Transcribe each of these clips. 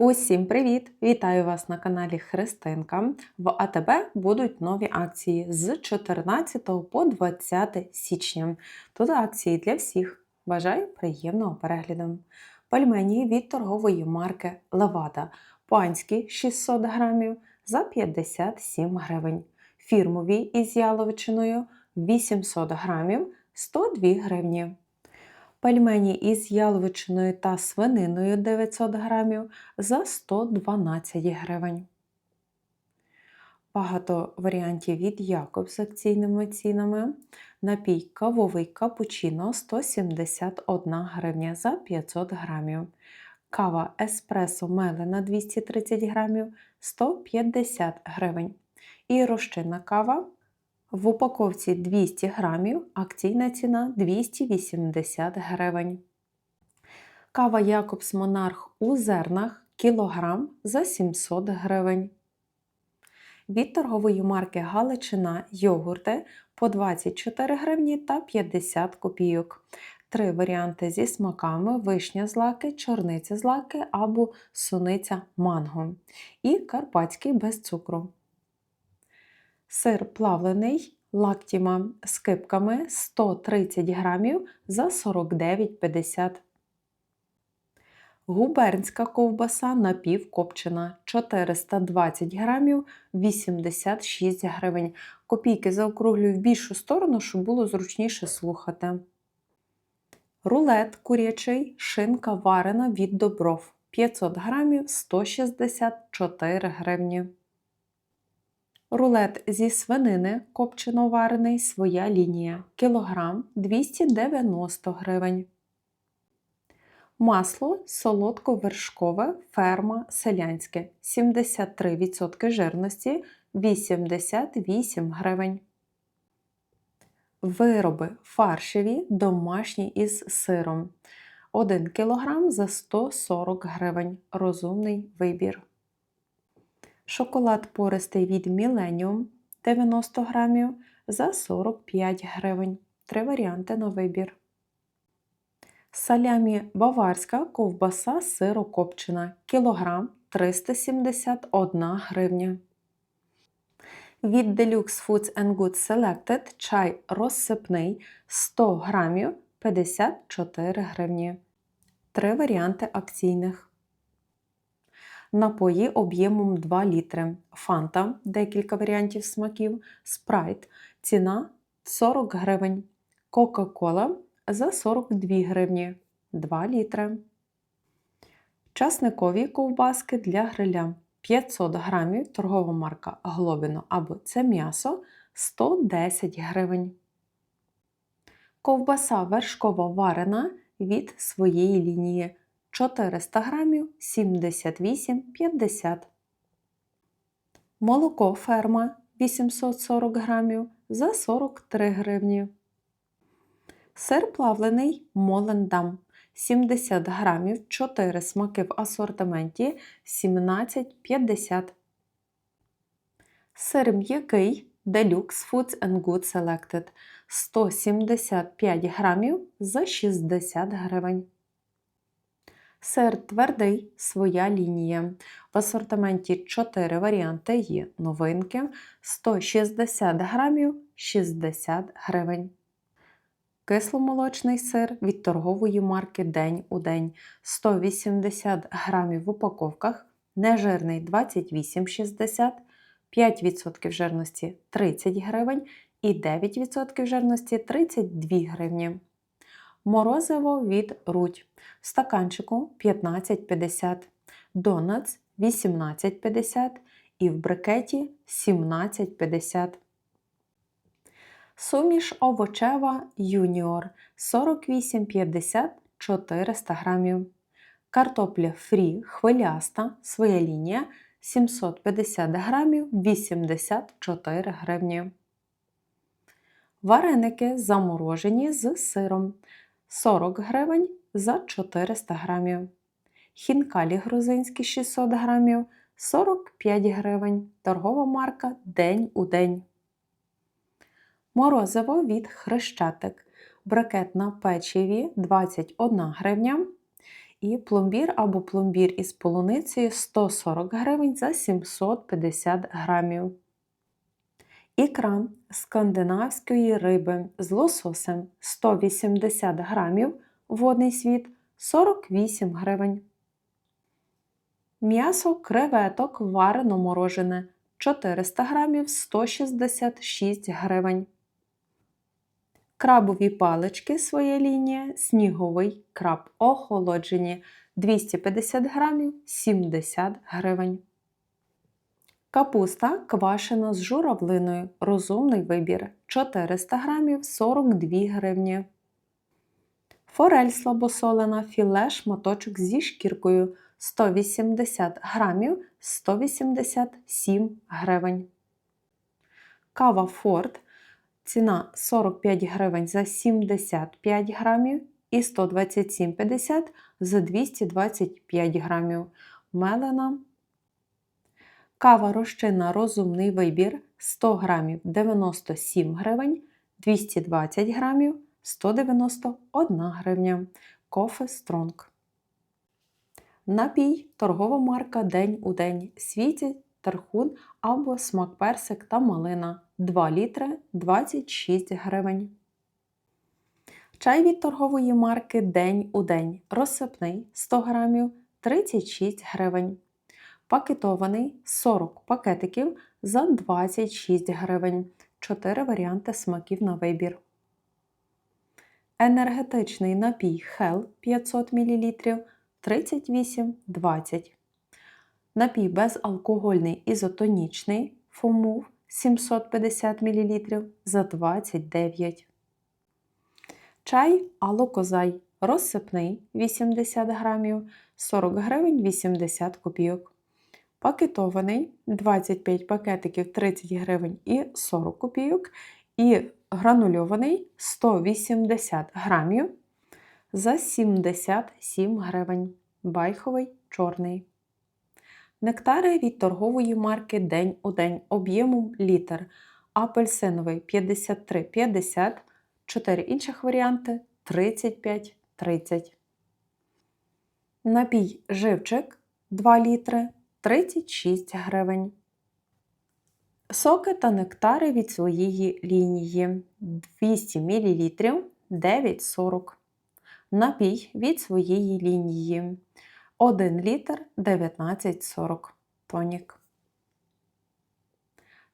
Усім привіт! Вітаю вас на каналі Христинка. В АТБ будуть нові акції з 14 по 20 січня. Тут акції для всіх. Бажаю приємного перегляду. Пельмені від торгової марки Левада. Панські 600 грамів за 57 гривень. Фірмові із яловичиною 800 грамів 102 гривні. Пельмені із яловичиною та свининою 900 грамів за 112 гривень. Багато варіантів від Якоб з акційними цінами. Напій кавовий капучино 171 гривня за 500 грамів. Кава еспресо мелена 230 грамів 150 гривень. І розчинна кава в упаковці 200 грамів, акційна ціна 280 гривень. Кава Якобс Монарх у зернах кілограм за 700 гривень. Від торгової марки Галичина йогурти по 24 гривні та 50 копійок. Три варіанти зі смаками: вишня з чорниця з або суниця манго. І карпатський без цукру. Сир плавлений лактіма з кипками 130 грамів за 49,50. Губернська ковбаса напівкопчена 420 грамів 86 гривень. Копійки заокруглюю в більшу сторону, щоб було зручніше слухати. Рулет курячий, шинка варена від добров 500 грамів 164 гривні. Рулет зі свинини копчено варений своя лінія кілограм 290 гривень. Масло солодко-вершкове ферма селянське 73% жирності 88 гривень. Вироби фаршеві домашні із сиром 1 кг за 140 гривень. Розумний вибір. Шоколад пористий від Millennium 90 грамів за 45 гривень. Три варіанти на вибір. Салямі баварська ковбаса сирокопчена кілограм 371 гривня. Від Deluxe Foods and Goods Selected чай розсипний 100 грамів 54 гривні. Три варіанти акційних напої об'ємом 2 літри, фанта, декілька варіантів смаків, спрайт, ціна 40 гривень, Кока-Кола за 42 гривні 2 літри. Часникові ковбаски для гриля. 500 грамів, торгова марка Глобіно або це м'ясо 110 гривень. Ковбаса вершково варена від своєї лінії 400 грамів 78,50. Молоко ферма 840 грамів за 43 гривні. Сир плавлений Молендам 70 грамів 4 смаки в асортименті 17,50. Сир м'який Deluxe Foods and Good Selected 175 грамів за 60 гривень. Сир твердий своя лінія. В асортименті 4 варіанти є новинки 160 грамів 60 гривень. Кисломолочний сир від торгової марки День у день 180 грамів в упаковках, нежирний 28,60, 5% жирності 30 гривень і 9% жирності 32 гривні. Морозиво від Рудь в стаканчику 15,50, донатс 18,50 і в брикеті 17,50. Суміш овочева Юніор 48,50 400 грамів. Картопля фрі хвиляста своя лінія 750 грамів 84 гривні. Вареники заморожені з сиром 40 гривень за 400 грамів. Хінкалі грузинські 600 грамів 45 гривень. Торгова марка День у день. Морозиво від хрещатик. Брикет на печиві 21 гривня. І пломбір або пломбір із полуницею 140 гривень за 750 грамів. Ікра скандинавської риби з лососем 180 грамів, водний світ 48 гривень. М'ясо креветок варено морожене 400 грамів 166 гривень. Крабові палички своя лінія, сніговий краб охолоджені 250 грамів 70 гривень. Капуста квашена з журавлиною. Розумний вибір 400 грамів 42 гривні. Форель слабосолена філе шматочок зі шкіркою 180 грамів 187 гривень. Кава Форд ціна 45 гривень за 75 грамів і 127,50 за 225 грамів. Мелена. Кава розчинна розумний вибір 100 грамів 97 гривень, 220 грамів 191 гривня. Кофе Стронг. Напій торгова марка День у день. Світі, тархун або смак персик та малина 2 літри 26 гривень. Чай від торгової марки День у день. Розсипний 100 грамів 36 гривень. Пакетований 40 пакетиків за 26 гривень. 4 варіанти смаків на вибір. Енергетичний напій Hell 500 мл 38,20. Напій безалкогольний ізотонічний Фомув 750 мл за 29. Чай Алокозай розсипний 80 грамів 40 гривень 80 копійок. Пакетований 25 пакетиків 30 гривень і 40 копійок. І гранульований 180 грамів за 77 гривень. Байховий чорний. Нектари від торгової марки День у день об'ємом літр. Апельсиновий 53,50, 4 інших варіанти 35,30. Напій живчик 2 літри 36 гривень. Соки та нектари від своєї лінії 200 мл 9,40. Напій від своєї лінії 1 літр 19,40 тонік.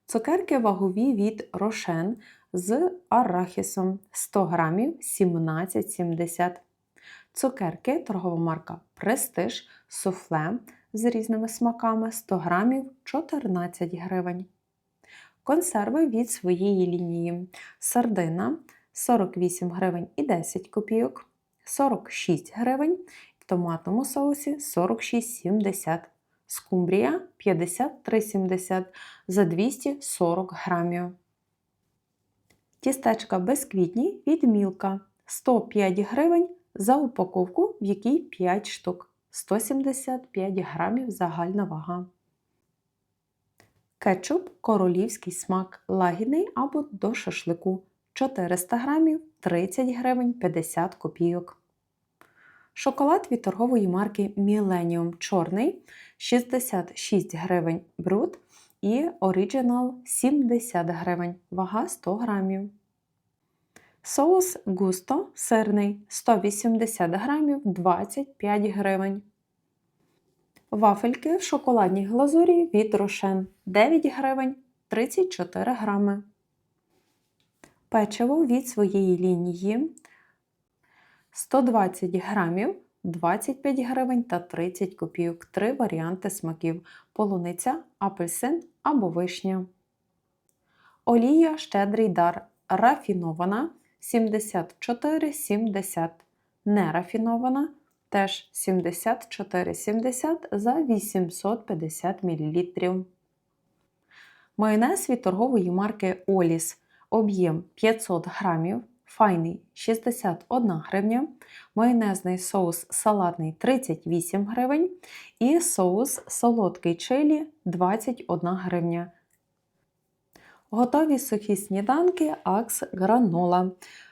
Цукерки вагові від рошен з арахісом 100 грамів 17,70. Цукерки торгова марка Престиж суфле з різними смаками 100 грамів 14 гривень. Консерви від своєї лінії. Сардина 48 гривень і 10 копійок, 46 гривень, в томатному соусі 46,70 Скумбрія 53,70 за 240 грамів. Тістечка безквітні від мілка 105 гривень за упаковку, в якій 5 штук. 175 грамів загальна вага. Кетчуп королівський смак лагідний або до шашлику 400 грамів 30 гривень 50 копійок. Шоколад від торгової марки Millennium чорний 66 гривень бруд і Original 70 гривень, вага 100 грамів. Соус густо сирний 180 грамів 25 гривень. Вафельки в шоколадній глазурі від Рошен 9 гривень 34 грами. Печиво від своєї лінії 120 грамів 25 гривень та 30 копійок. Три варіанти смаків: полуниця, апельсин або вишня. Олія щедрий дар рафінована 74,70. Нерафінована теж 74,70 за 850 мл. Майонез від торгової марки Оліс. Об'єм 500 грамів. Файний 61 гривня, майонезний соус салатний 38 гривень і соус солодкий чилі 21 гривня. Готові сухі сніданки Акс гранола,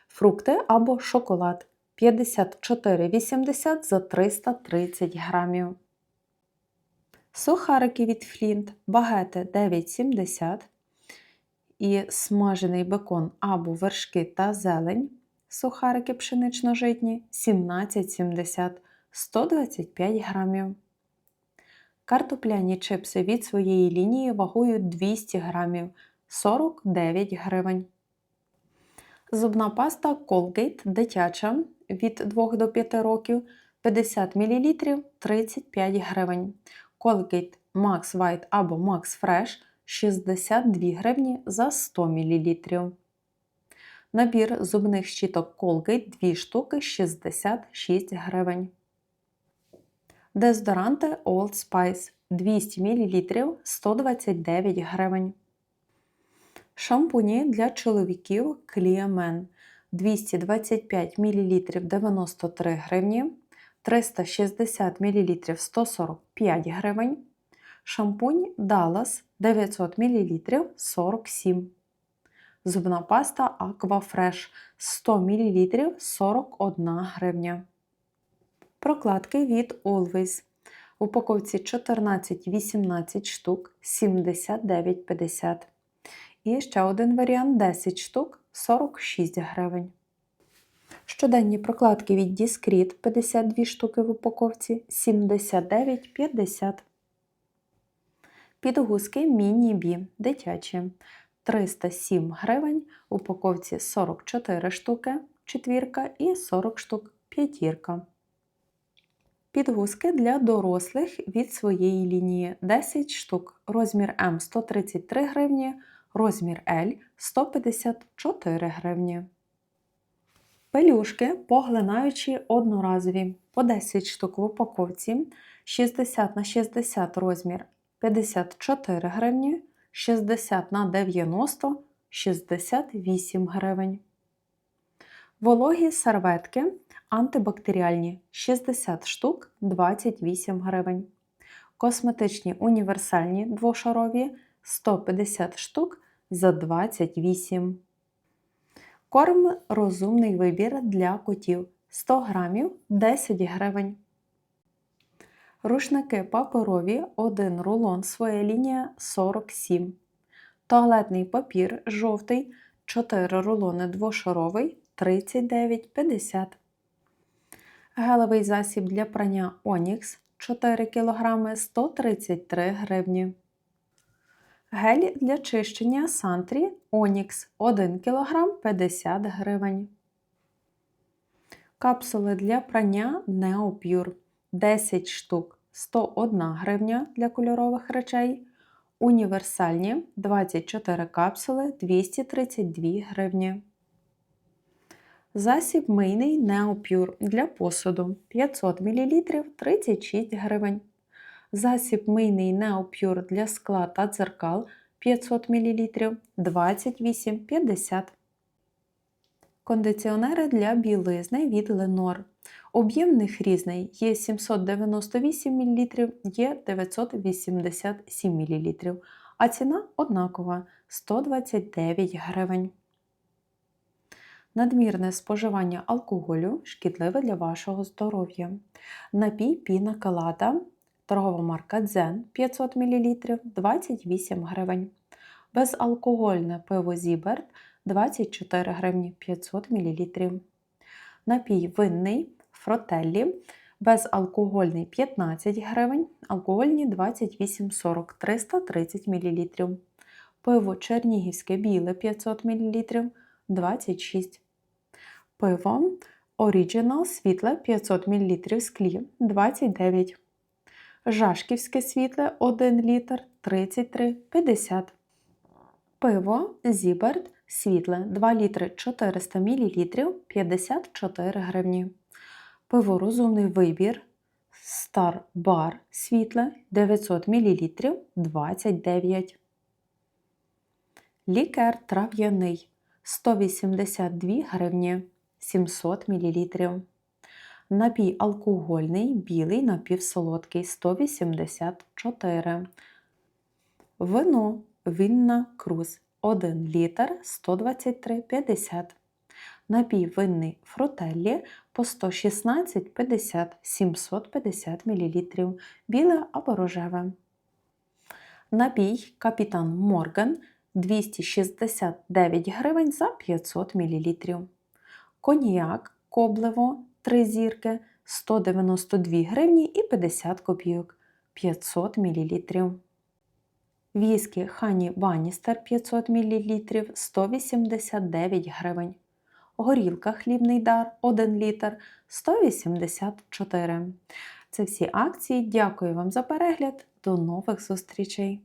фрукти або шоколад 54,80 за 330 грамів. Сухарики від Флінт, багети 9,70 і смажений бекон або вершки та зелень. Сухарики пшенично-житні 17,70 125 грамів. Картопляні чипси від своєї лінії вагою 200 грамів 49 гривень. Зубна паста Colgate дитяча від 2 до 5 років 50 мл 35 гривень. Colgate Max White або Max Fresh 62 гривні за 100 мл. Набір зубних щіток Colgate 2 штуки 66 гривень. Дезодоранти Old Spice 200 мл 129 гривень. Шампуні для чоловіків Кліамен 225 мл 93 гривні, 360 мл 145 гривень. Шампунь Dallas 900 мл 47 Зубна паста Aquafresh 100 мл 41 гривня. Прокладки від Always. В упаковці 14-18 штук 79,50. І ще один варіант 10 штук 46 гривень. Щоденні прокладки від Discreet 52 штуки в упаковці 79,50. Підгузки Міні-Бі дитячі 307 гривень, в упаковці 44 штуки, четвірка і 40 штук п'ятірка. Підгузки для дорослих від своєї лінії 10 штук, розмір М 133 гривні, розмір L 154 гривні. Пелюшки поглинаючі одноразові по 10 штук в упаковці, 60 на 60 розмір 54 гривні, 60 на 90 68 гривень. Вологі серветки антибактеріальні 60 штук 28 гривень. Косметичні універсальні двошарові 150 штук за 28 Корм розумний вибір для котів 100 грамів 10 гривень. Рушники паперові 1 рулон своя лінія 47. Туалетний папір жовтий 4 рулони двошаровий 39,50. Гелевий засіб для прання Онікс 4 кг 133 гривні. Гель для чищення Сантрі Онікс 1 кг 50 гривень. Капсули для прання Neopure 10 штук 101 гривня для кольорових речей. Універсальні 24 капсули 232 гривні. Засіб мийний Neopure для посуду 500 мл 36 гривень. Засіб мийний Neopure для скла та дзеркал 500 мл 28,50 Кондиціонери для білизни від Lenor. Об'єм них різний. Є 798 мл, є 987 мл, а ціна однакова 129 гривень. Надмірне споживання алкоголю шкідливе для вашого здоров'я. Напій піна калата, торгова марка Дзен 500 мл 28 гривень. Безалкогольне пиво Зіберт 24 гривні 500 мл. Напій винний фротеллі безалкогольний 15 гривень, алкогольні 28,40 330 мл. Пиво Чернігівське біле 500 мл 26 Пиво Original світле 500 мл склі 29 Жашківське світле 1 літр 33,50 Пиво Зіберт світле 2 літри 400 мл 54 гривні. Пиво розумний вибір Star Bar світле 900 мл 29 Лікер трав'яний 182 гривні 700 мл. Напій алкогольний білий напівсолодкий 184 Вино Вінна Круз 1 літр 123,50 Напій винний фрутеллі по 116,50 750 мл, біле або рожеве. Напій Капітан Морган 269 гривень за 500 мл. Коньяк Коблево 3 зірки 192 гривні і 50 копійок 500 мл. Віскі Хані Баністер 500 мл 189 гривень. Горілка Хлібний дар 1 літр 184. Це всі акції. Дякую вам за перегляд. До нових зустрічей!